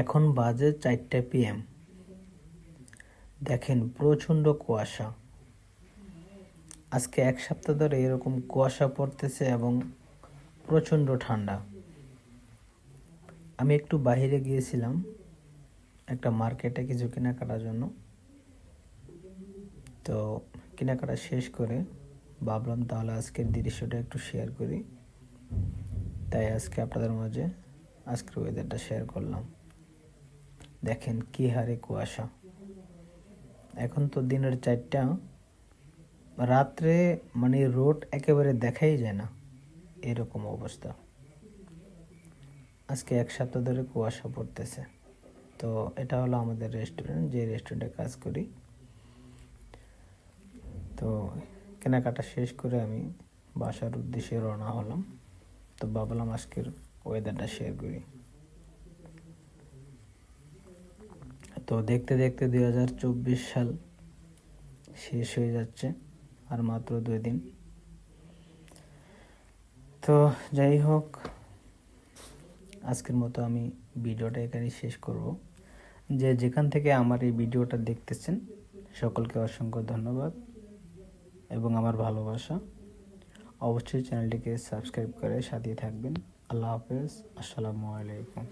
এখন বাজে চারটে পিএম দেখেন, প্রচণ্ড কুয়াশা। আজকে এক সপ্তাহ ধরে এরকম কুয়াশা পড়তেছে এবং প্রচণ্ড ঠান্ডা। আমি একটু বাইরে গিয়েছিলাম একটা মার্কেটে কিছু কেনাকাটার জন্য। তো কেনাকাটা শেষ করে ভাবলাম তাহলে আজকের দৃশ্যটা একটু শেয়ার করি। তাই আজকে আপনাদের মাঝে আজকের ওয়েদারটা শেয়ার করলাম। দেখেন কি হারে কুয়াশা। এখন তো দিনের চারটা। রাত্রে মানে রোড একেবারে দেখাই যায় না। এরকম অবস্থা। আজকে এক সপ্তাহ ধরে কুয়াশা পড়তেছে। তো এটা হলো আমাদের রেস্টুরেন্ট যে রেস্টুরেন্টে কাজ করি। তো কেনাকাটা শেষ করে আমি বাসার উদ্দেশ্যে রওনা হলাম। তো ভাবলাম আজকের ওয়েদারটা শেয়ার করি। তো দেখতে দেখতে দুই হাজার চব্বিশ সাল শেষ হয়ে যাচ্ছে, আর মাত্র দুই দিন। তো যাই হোক, আজকের মতো আমি ভিডিওটা এখানেই শেষ করব। যে যেখান থেকে আমার এই ভিডিওটা দেখতেছেন, সকলকে অসংখ্য ধন্যবাদ এবং আমার ভালোবাসা। অবশ্যই চ্যানেলটিকে সাবস্ক্রাইব করে সাথে থাকবেন। আল্লাহ হাফেজ, আসসালামু আলাইকুম।